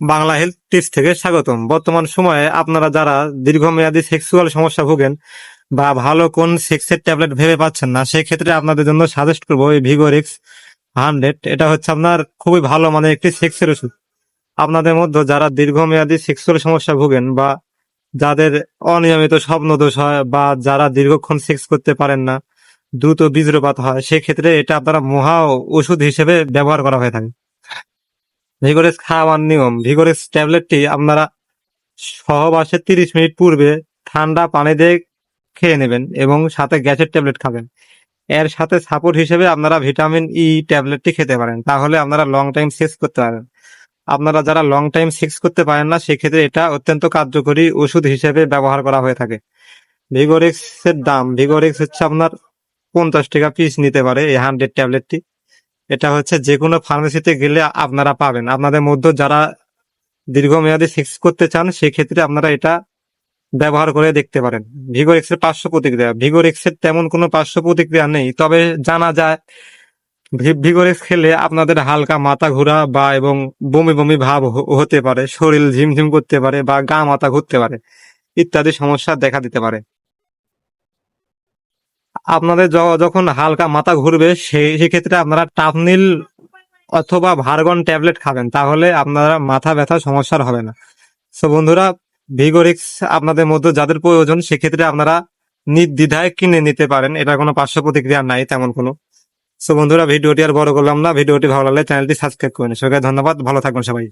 Bangla health tips থেকে স্বাগতম। বর্তমান সময়ে আপনারা যারা দীর্ঘমেয়াদী সেক্সুয়াল সমস্যা ভোগেন বা ভালো কোন সেক্সের ট্যাবলেট ভেবে পাচ্ছেন না সেই ক্ষেত্রে আপনাদের জন্য সাজেস্ট করব এই ভিগোরিক্স হান্ড্রেড এটা হচ্ছে আপনার খুবই ভালো মানে একটি সেক্সের ওষুধ। আপনাদের মধ্যে যারা দীর্ঘমেয়াদী সেক্সুয়াল সমস্যা ভোগেন বা যাদের অনিয়মিত স্বপ্ন দোষ হয় বা যারা দীর্ঘক্ষণ সেক্স করতে পারেন না, দ্রুত বীজ্রপাত হয়, সেক্ষেত্রে এটা আপনারা মহা ওষুধ হিসেবে ব্যবহার করা হয়ে থাকে। ভিগোরেক্স খাওয়ার নিয়ম। ভিগোরেক্স ট্যাবলেটটি আপনারা সহবাসের তিরিশ মিনিট পূর্বে ঠান্ডা পানি দিয়ে খেয়ে নেবেন এবং সাথে গ্যাসের ট্যাবলেট খাবেন। এর সাথে সাপোর্ট হিসেবে আপনারা ভিটামিন ই ট্যাবলেটটি খেতে পারেন। তাহলে আপনারা লং টাইম সেক্স করতে পারেন। আপনারা যারা লং টাইম সেক্স করতে পারেন না, সেক্ষেত্রে এটা অত্যন্ত কার্যকরী ওষুধ হিসেবে ব্যবহার করা হয়ে থাকে। ভিগোরেক্স এর দাম, ভিগোরেক্স হচ্ছে আপনার পঞ্চাশ টাকা পিস নিতে পারে এই হান্ড্রেড ট্যাবলেটটি। এটা হচ্ছে যে কোনো ফার্মেসিতে গেলে আপনারা পাবেন। আপনাদের মধ্যে যারা দীর্ঘমেয়াদী সেক্স করতে চান, সেক্ষেত্রে আপনারা এটা ব্যবহার করে দেখতে পারেন। ভিগোরেক্স এর পার্শ্ব প্রতিক্রিয়া। ভিগোরেক্স এর তেমন কোনো পার্শ্ব প্রতিক্রিয়া নেই, তবে জানা যায় ভি- ভিগোরেক্স খেলে আপনাদের হালকা মাথা ঘোরা বা এবং বমি বমি ভাব হতে পারে, শরীর ঝিমঝিম করতে পারে বা গা মাথা ঘুরতে পারে ইত্যাদি সমস্যা দেখা দিতে পারে। আপনাদের যখন হালকা মাথা ঘুরবে, সেই সেক্ষেত্রে আপনারা টাপনিল অথবা ভার্গন ট্যাবলেট খাবেন, তাহলে আপনারা মাথা ব্যথা সমস্যার হবে না। সো বন্ধুরা, ভিগোরিক্স আপনাদের মধ্যে যাদের প্রয়োজন, সেক্ষেত্রে আপনারা নির্দ্বিধায় কিনে নিতে পারেন। এটা কোনো পার্শ্ব প্রতিক্রিয়া নাই, তেমন কোনো। সো বন্ধুরা, ভিডিওটি আর বড় করলাম না। ভিডিওটি ভালো লাগলে চ্যানেলটি সাবস্ক্রাইব করে নিন। সবাইকে ধন্যবাদ। ভালো থাকবেন সবাই।